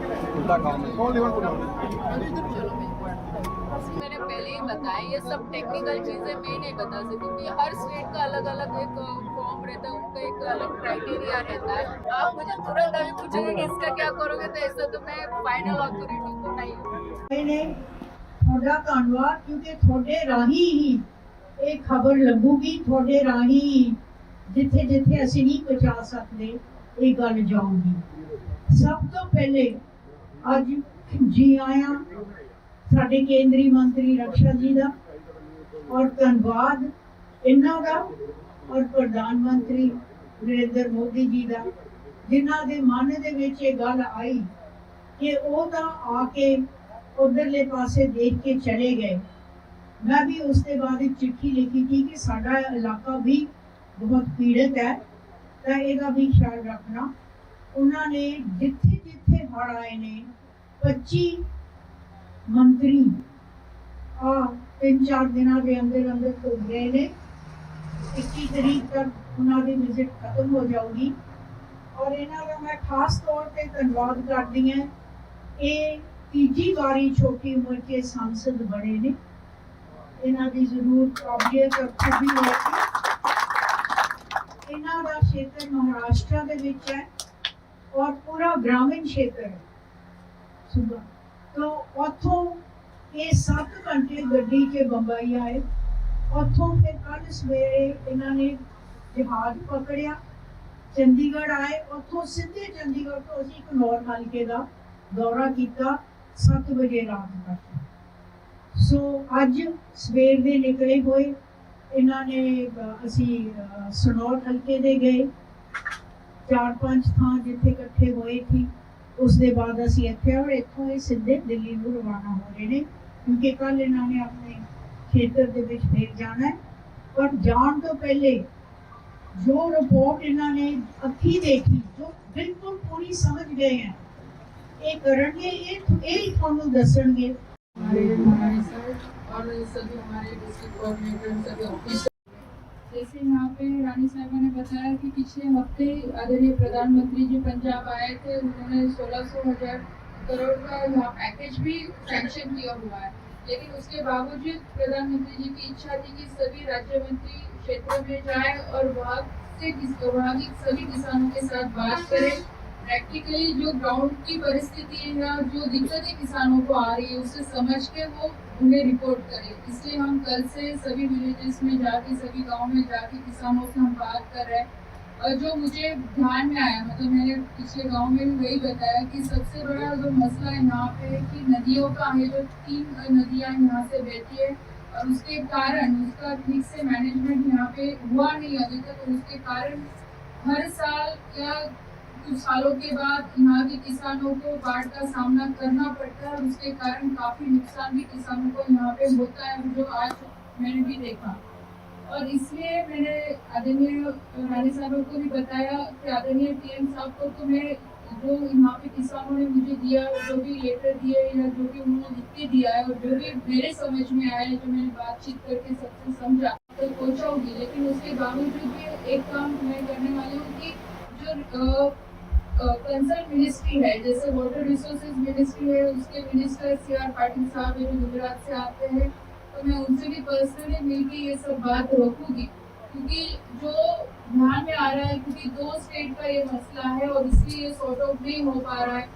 उनका काम है मैंने पहले ही बताया ये सब टेक्निकल चीजें मैं नहीं बता सकती क्योंकि हर स्टेट का अलग अलग एक फॉर्म रहता है उनका एक अलग क्राइटेरिया रहता है आप मुझे तुरंत अभी पूछोगे कि इसका क्या करोगे तो ऐसा तो मैं फाइनल अथॉरिटी तो नहीं हूँ ਨੇ ਤੁਹਾਡਾ ਧੰਨਵਾਦ ਕਿਉਂਕਿ ਤੁਹਾਡੇ ਰਾਹੀਂ ਹੀ ਇਹ ਖਬਰ ਲੱਗੂਗੀ ਤੁਹਾਡੇ ਰਾਹੀਂ ਹੀ ਜਿੱਥੇ ਜਿੱਥੇ ਅਸੀਂ ਨਹੀਂ ਪਹੁੰਚਾ ਸਕਦੇ ਇਹ ਗੱਲ ਜਾਊਗੀ ਸਭ ਤੋਂ ਪਹਿਲੇ ਅੱਜ ਜੀ ਆਇਆਂ ਸਾਡੇ ਕੇਂਦਰੀ ਮੰਤਰੀ ਰਕਸ਼ਾ ਜੀ ਦਾ ਔਰ ਧੰਨਵਾਦ ਇਹਨਾਂ ਦਾ ਔਰ ਪ੍ਰਧਾਨ ਮੰਤਰੀ ਨਰਿੰਦਰ ਮੋਦੀ ਜੀ ਦਾ, ਜਿਨ੍ਹਾਂ ਦੇ ਮਨ ਦੇ ਵਿੱਚ ਇਹ ਗੱਲ ਆਈ ਕਿ ਉਹ ਤਾਂ ਆ ਕੇ ਉਧਰਲੇ ਪਾਸੇ ਦੇਖ ਕੇ ਚਲੇ ਗਏ। ਮੈਂ ਵੀ ਉਸ ਦੇ ਬਾਅਦ ਇੱਕ ਚਿੱਠੀ ਲਿਖੀ ਸੀ ਕਿ ਸਾਡਾ ਇਲਾਕਾ ਵੀ ਬਹੁਤ ਪੀੜਤ ਹੈ, ਤਾਂ ਇਹਦਾ ਵੀ ਖਿਆਲ ਰੱਖਣਾ ਉਹਨਾਂ ਨੇ ਜਿੱਥੇ ਜਿੱਥੇ ਹੜ੍ਹ ਆਏ ਨੇ 25 ਮੰਤਰੀ ਆ ਤਿੰਨ ਚਾਰ ਦਿਨਾਂ ਦੇ ਅੰਦਰ ਅੰਦਰ ਤੋਂ ਗਏ ਨੇ। 21 ਤਰੀਕ ਤੱਕ ਉਹਨਾਂ ਦੀ ਵਿਜ਼ਿਟ ਖਤਮ ਹੋ ਜਾਊਗੀ। ਔਰ ਇਹਨਾਂ ਦਾ ਮੈਂ ਖਾਸ ਤੌਰ ਤੇ ਧੰਨਵਾਦ ਕਰਦੀ ਹਾਂ। ਇਹ ਤੀਜੀ ਵਾਰੀ ਛੋਟੀ ਉਮਰ ਕੇ ਸੰਸਦ ਬਣੇ ਨੇ। ਇਹਨਾਂ ਦੀ ਜ਼ਰੂਰ ਕਾਬਲੀਅਤ ਔਰ ਖੂਬੀ ਹੋਏਗੀ ਇਹਨਾਂ ਦਾ ਖੇਤਰ ਮਹਾਰਾਸ਼ਟਰ ਦੇ ਵਿੱਚ ਹੈ। ਔਰ ਪੂਰਾ ਗ੍ਰਾਮੀਣ ਖੇਤਰ ਹੈ। ਸੁਬਾ ਤੋਂ ਉੱਥੋਂ ਇਹ 7 ਘੰਟੇ ਗੱਡੀ 'ਚ ਬੰਬਈ ਆਏ। ਉੱਥੋਂ ਫਿਰ ਕੱਲ ਸਵੇਰੇ ਇਹਨਾਂ ਨੇ ਜਹਾਜ਼ ਪਕੜਿਆ। ਚੰਡੀਗੜ੍ਹ ਆਏ। ਉੱਥੋਂ ਸਿੱਧੇ ਚੰਡੀਗੜ੍ਹ ਤੋਂ ਅਸੀਂ ਕਨੌਰ ਹਲਕੇ ਦਾ ਦੌਰਾ ਕੀਤਾ। 7 ਵਜੇ ਰਾਤ ਤੱਕ। ਸੋ ਅੱਜ ਸਵੇਰ ਦੇ ਨਿਕਲੇ ਹੋਏ। ਇਹਨਾਂ ਨੇ ਅਸੀਂ ਸਨੌਰ ਹਲਕੇ ਦੇ ਗਏ। ਚਾਰ ਪੰਜ ਥਾਂ ਜਿੱਥੇ ਇਕੱਠੇ ਹੋਏ ਸੀ ਉਸ ਦੇ ਬਾਅਦ ਅਸੀਂ ਇੱਥੇ ਔਰ ਇੱਥੋਂ ਇਹ ਸਿੱਧੇ ਦਿੱਲੀ ਨੂੰ ਰਵਾਨਾ ਹੋ ਰਹੇ ਨੇ ਕਿਉਂਕਿ ਕੱਲ ਇਹਨਾਂ ਨੇ ਆਪਣੇ ਖੇਤਰ ਦੇ ਵਿੱਚ ਫੇਰ ਜਾਣਾ ਹੈ ਪਰ ਜਾਣ ਤੋਂ ਪਹਿਲੇ ਜੋ ਰਿਪੋਰਟ ਇਹਨਾਂ ਨੇ ਅੱਖੀ ਦੇਖੀ ਜੋ ਬਿਲਕੁਲ ਪੂਰੀ ਸਮਝ ਗਏ ਹੈ ਇਹ ਕਰਨਗੇ ਇਹ ਇਹ ਹੀ ਤੁਹਾਨੂੰ ਦੱਸਣਗੇ हमारे हमारे सर और सभी हमारे डिस्ट्रिक्ट कोऑर्डिनेटर सभी ऑफिसर जैसे यहाँ पे रानी साहबा ने बताया कि पिछले हफ़्ते आदरणीय प्रधानमंत्री जी पंजाब आए थे, उन्होंने सोलह सौ हज़ार करोड़ का यहाँ पैकेज भी सेंक्शन किया हुआ है। लेकिन उसके बावजूद प्रधानमंत्री जी की इच्छा थी कि सभी राज्य मंत्री क्षेत्र में जाए और वहाँ से वहाँ सभी किसानों के साथ बात करें। प्रैक्टिकली जो ग्राउंड की परिस्थिति है या जो दिक्कतें किसानों को आ रही है, उसे समझ के वो उन्हें रिपोर्ट करें। इसलिए हम कल से सभी विलेजेस में जाके, सभी गाँव में जाके किसानों से हम बात कर रहे हैं। और जो मुझे ध्यान में आया मतलब मैंने पिछले गाँव में भी वही बताया कि सबसे बड़ा जो मसला है यहाँ पे कि नदियों का है, जो तीन नदियाँ यहाँ से बहती है और उसके कारण उसका ठीक से मैनेजमेंट यहाँ पे हुआ नहीं अभी तक। उसके कारण हर साल या कुछ सालों के बाद यहाँ के किसानों को बाढ़ का सामना करना पड़ता है उसके कारण काफ़ी नुकसान भी किसानों को यहाँ पे होता है, जो आज मैंने भी देखा। और इसलिए मैंने आदरणीय रानी साहब को भी बताया कि आदरणीय पीएम साहब को तो मैं जो यहाँ पे किसानों ने मुझे दिया, जो भी लेटर दिए या जो भी उन्होंने लिख के दिया है और जो भी मेरे समझ में आया जो मैंने बातचीत करके सबसे समझा तो पहुंचाऊँगी लेकिन उसके बावजूद भी एक काम मैं करने वाली हूँ कि जो कंसर्न मिनिस्ट्री है, जैसे वाटर रिसोर्सेज मिनिस्ट्री है, उसके मिनिस्टर सी आर पाटिल साहब जो गुजरात से आते हैं। तो मैं उनसे भी पर्सनली मिलकर ये सब बात रखूँगी क्योंकि जो ध्यान में आ रहा है क्योंकि दो स्टेट का ये मसला है और इसलिए ये सॉर्ट आउट नहीं हो पा रहा है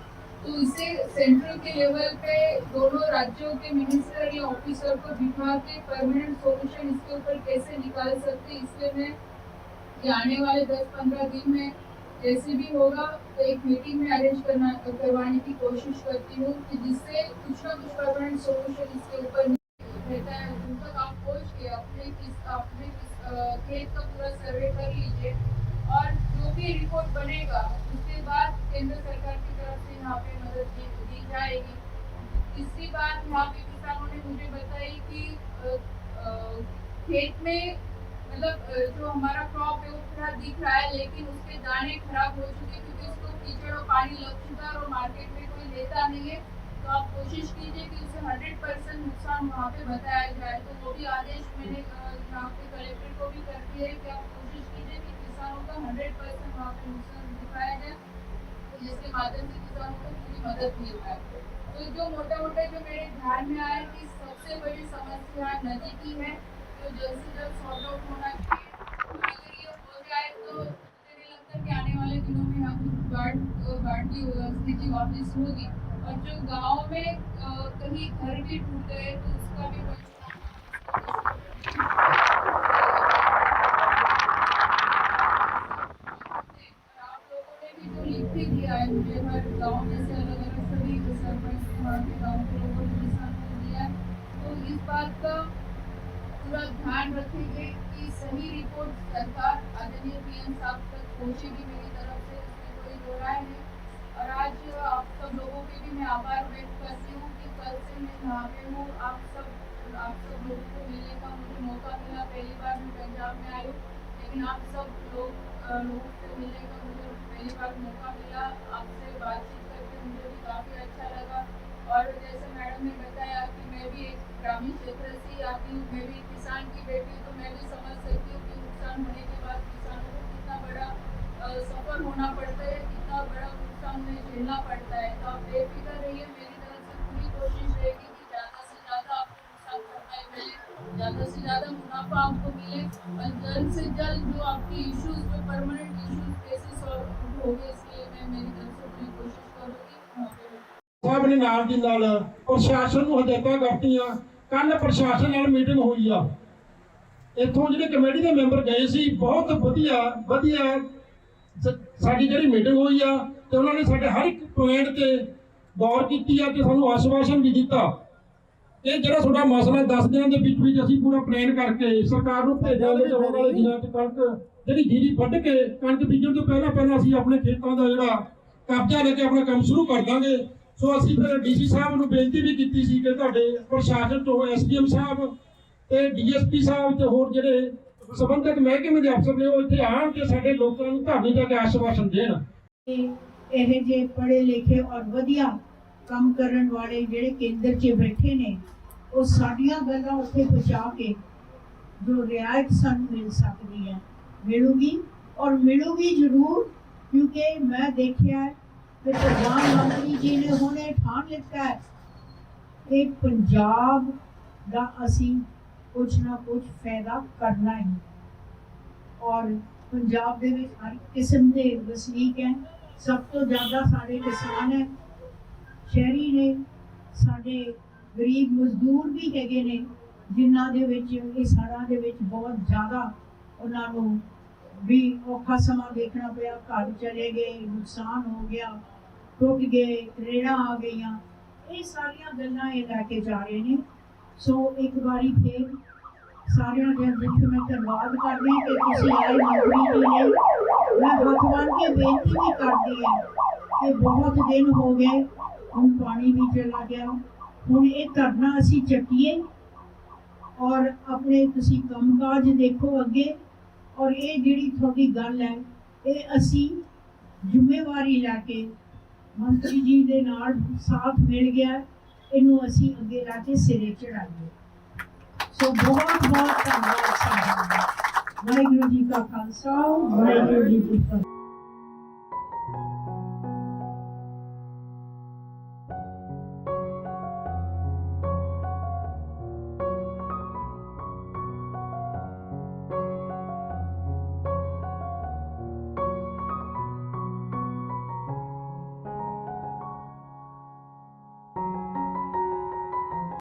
तो इसे सेंट्रल के लेवल पे दोनों राज्यों के मिनिस्टर या ऑफिसर को बिठा के परमानेंट सॉल्यूशन इसके ऊपर कैसे निकाल सकते इसलिए मैं आने वाले दस पंद्रह दिन में जैसे भी होगा तो एक मीटिंग में अरेंज करना करवाने की कोशिश करती हूँ कि जिससे कुछ ना कुछ परमानेंट सॉल्यूशन इसके ऊपर रहता है। उन तक आप पहुँच के अपने किस अपने खेत का पूरा सर्वे कर लीजिए और जो भी रिपोर्ट बनेगा उसके बाद केंद्र सरकार की तरफ़ से यहाँ पे मदद दी, दी जाएगी। तीसरी बात यहाँ पे किसानों ने मुझे बताई कि खेत में मतलब जो हमारा क्रॉप है वो पूरा दिख रहा है, लेकिन उसके दाने खराब हो चुके क्योंकि उसको कीचड़ और पानी लग चुका है और मार्केट में कोई लेता नहीं है। तो आप कोशिश कीजिए कि उसे हंड्रेड परसेंट नुकसान वहाँ पे बताया जाए। तो वो भी आदेश मैंने यहाँ पे कलेक्टर को भी कर दिया है कि आप कोशिश कीजिए कि किसानों का हंड्रेड परसेंट वहाँ पे नुकसान दिखाया जाए तो जिसके माध्यम से किसानों को पूरी मदद मिल पाए। तो जो मोटा मोटा जो मेरे ध्यान में आया कि सबसे बड़ी समस्या नदी की है जल्द से जल्द जाए तो लगता कि आने वाले दिनों में यहाँ कुछ बाढ़ की स्थिति होगी। और जो गाँव में कहीं घर भी टूट गए तो उसका भी आप लोगों ने भी जो लिख के दिया है मुझे हर गाँव में से अलग अलग सभी सरपंच वहाँ के गाँव के लोगों ने जिस तरह से दिया है तो इस बात का पूरा ध्यान रखेंगे कि सही रिपोर्ट सरकार आदरणीय पीएम साहब तक पहुंचेगी मेरी तरफ़ से, इसमें कोई दो राय नहीं। और आज आप सब लोगों के भी मैं आभार व्यक्त करती हूँ कि कल से मैं यहाँ पे हूँ। आप सब आप सब लोगों को मिलने का मुझे मौका मिला। पहली बार मैं पंजाब में आई लेकिन आप सब लोग लोगों से मिलने का मुझे पहली बार मौका मिला। आपसे बातचीत करके मुझे भी काफ़ी अच्छा लगा। और जैसे मैडम ने बताया कि मैं भी एक ग्रामीण क्षेत्र से आती हूँ, मैं भी किसान की बेटी हूँ तो मैं भी समझ सकती हूँ कि नुकसान होने के बाद किसानों को कितना बड़ा अ, सफर होना पड़ता है कितना बड़ा नुकसान उन्हें झेलना पड़ता है तो आप बेफिक्र रहिए मेरी तरफ से पूरी कोशिश रहेगी कि ज़्यादा से ज़्यादा आपको नुकसान भरपाई मिले ज़्यादा से ज़्यादा मुनाफा आपको मिले और जल्द से जल्द जो आपकी इश्यूज जो परमानेंट इश्यूज कैसे सॉल्व होंगे इसलिए मैं मेरी तरफ से पूरी कोशिश करूँगी मौके पर ਸਾਹਿਬ ਨੇ ਨਾਲ ਦੀ ਨਾਲ ਪ੍ਰਸ਼ਾਸਨ ਨੂੰ ਹਦਾਇਤਾਂ ਕਰਤੀਆਂ ਕੱਲ ਪ੍ਰਸ਼ਾਸਨ ਨਾਲ ਮੀਟਿੰਗ ਹੋਈ ਆ ਇੱਥੋਂ ਜਿਹੜੇ ਕਮੇਟੀ ਦੇ ਮੈਂਬਰ ਗਏ ਸੀ ਬਹੁਤ ਵਧੀਆ ਵਧੀਆ ਸਾਡੀ ਜਿਹੜੀ ਮੀਟਿੰਗ ਹੋਈ ਆ ਤੇ ਉਹਨਾਂ ਨੇ ਸਾਡੇ ਹਰ ਇੱਕ ਪੁਆਇੰਟ ਤੇ ਗੌਰ ਕੀਤੀ ਆ ਤੇ ਸਾਨੂੰ ਆਸ਼ਵਾਸਨ ਵੀ ਦਿੱਤਾ। ਇਹ ਜਿਹੜਾ ਤੁਹਾਡਾ ਮਸਲਾ 10 ਦਿਨਾਂ ਦੇ ਵਿੱਚ ਵਿੱਚ ਅਸੀਂ ਪੂਰਾ ਪਲਾਨ ਕਰਕੇ ਸਰਕਾਰ ਨੂੰ ਭੇਜਾਂਗੇ ਤੇ ਆਉਣ ਵਾਲੇ ਦਿਨਾਂ 'ਚ ਕਣਕ ਜਿਹੜੀ ਜੀਰੀ ਵੱਢ ਕੇ ਕਣਕ ਬੀਜਣ ਤੋਂ ਪਹਿਲਾਂ ਪਹਿਲਾਂ ਅਸੀਂ ਆਪਣੇ ਖੇਤਾਂ ਦਾ ਜਿਹੜਾ ਕਬਜ਼ਾ ਲੈ ਕੇ ਆਪਣਾ ਕੰਮ ਸ਼ੁਰੂ ਕਰ ਦਾਂਗੇ। ਸੋ ਅਸੀਂ ਫਿਰ ਡੀਸੀ ਸਾਹਿਬ ਨੂੰ ਬੇਨਤੀ ਵੀ ਕੀਤੀ ਸੀ ਕਿ ਤੁਹਾਡੇ ਪ੍ਰਸ਼ਾਸਨ ਤੋਂ ਐਸਡੀਐਮ ਸਾਹਿਬ ਤੇ ਡੀਐਸਪੀ ਸਾਹਿਬ ਤੇ ਹੋਰ ਜਿਹੜੇ ਸੰਬੰਧਿਤ ਮਹਿਕਮੇ ਦੇ ਅਫਸਰ ਨੇ ਉਹ ਇੱਥੇ ਆਉਣ ਤੇ ਸਾਡੇ ਲੋਕਾਂ ਨੂੰ ਧਰਨੇ ਜਾ ਕੇ ਆਸ਼ਵਾਸਨ ਦੇਣ ਇਹ ਇਹ ਜੇ ਪੜ੍ਹੇ ਲਿਖੇ ਔਰ ਵਧੀਆ ਕੰਮ ਕਰਨ ਵਾਲੇ ਜਿਹੜੇ ਕੇਂਦਰ 'ਚ ਬੈਠੇ ਨੇ ਉਹ ਸਾਡੀਆਂ ਗੱਲਾਂ ਉੱਥੇ ਪਹੁੰਚਾ ਕੇ ਜੋ ਰਿਆਇਤ ਸਾਨੂੰ ਮਿਲ ਸਕਦੀ ਹੈ ਮਿਲੂਗੀ ਔਰ ਮਿਲੂਗੀ ਜ਼ਰੂਰ ਕਿਉਂਕਿ ਮੈਂ ਦੇਖਿਆ ਹੈ ਕਿ ਪ੍ਰਧਾਨ ਮੰਤਰੀ ਜੀ ਨੇ ਹੁਣੇ ਠਾਣ ਲਿੱਤਾ ਹੈ ਕਿ ਪੰਜਾਬ ਦਾ ਅਸੀਂ ਕੁਝ ਨਾ ਕੁਝ ਫਾਇਦਾ ਕਰਨਾ ਹੀ। ਔਰ ਪੰਜਾਬ ਦੇ ਵਿੱਚ ਹਰ ਕਿਸਮ ਦੇ ਵਸਨੀਕ ਹੈ। ਸਭ ਤੋਂ ਜ਼ਿਆਦਾ ਸਾਡੇ ਕਿਸਾਨ ਹੈ। ਸ਼ਹਿਰੀ ਨੇ ਸਾਡੇ ਗਰੀਬ ਮਜ਼ਦੂਰ ਵੀ ਹੈਗੇ ਨੇ, ਜਿਨ੍ਹਾਂ ਦੇ ਵਿੱਚ, ਇਹ ਸਾੜਾਂ ਦੇ ਵਿੱਚ ਬਹੁਤ ਜ਼ਿਆਦਾ ਉਹਨਾਂ ਨੂੰ ਵੀ ਔਖਾ ਸਮਾਂ ਦੇਖਣਾ ਪਿਆ। ਘਰ ਚਲੇ ਗਏ, ਨੁਕਸਾਨ ਹੋ ਗਿਆ, ਟੁੱਟ ਗਏ, ਰੇੜਾਂ ਆ ਗਈਆਂ। ਇਹ ਸਾਰੀਆਂ ਗੱਲਾਂ ਇਹ ਲੈ ਕੇ ਜਾ ਰਹੇ ਨੇ। ਸੋ ਇੱਕ ਵਾਰੀ ਫੇਰ ਸਾਰਿਆਂ ਦੇ ਵਿੱਚ ਮੈਂ ਧੰਨਵਾਦ ਕਰਦੀ ਕਿ ਤੁਸੀਂ ਆਏ ਮੰਤਰੀ ਜੀ ਨੇ। ਮੈਂ ਹੱਥ ਬੰਨ ਕੇ ਬੇਨਤੀ ਵੀ ਕਰਦੀ ਹਾਂ ਕਿ ਬਹੁਤ ਦਿਨ ਹੋ ਗਏ, ਹੁਣ ਪਾਣੀ ਵੀ ਚਲਾ ਗਿਆ। ਹੁਣ ਇਹ ਧਰਨਾ ਅਸੀਂ ਚੱਕੀਏ ਔਰ ਆਪਣੇ ਤੁਸੀਂ ਕੰਮਕਾਜ ਦੇਖੋ ਅੱਗੇ। ਔਰ ਇਹ ਜਿਹੜੀ ਤੁਹਾਡੀ ਗੱਲ ਹੈ, ਇਹ ਅਸੀਂ ਜ਼ਿੰਮੇਵਾਰੀ ਲੈ ਕੇ ਮੰਤਰੀ ਜੀ ਦੇ ਨਾਲ ਸਾਥ ਮਿਲ ਗਿਆ। ਇਹਨੂੰ ਅਸੀਂ ਅੱਗੇ ਲਾ ਕੇ ਸਿਰੇ ਚੜਾਈਏ। ਸੋ ਬਹੁਤ ਬਹੁਤ ਧੰਨਵਾਦ ਸਾਡਾ ਵਾਹਿਗੁਰੂ ਜੀ ਕਾ ਖਾਲਸਾ, ਵਾਹਿਗੁਰੂ ਜੀ ਕੀ ਫਤਿਹ।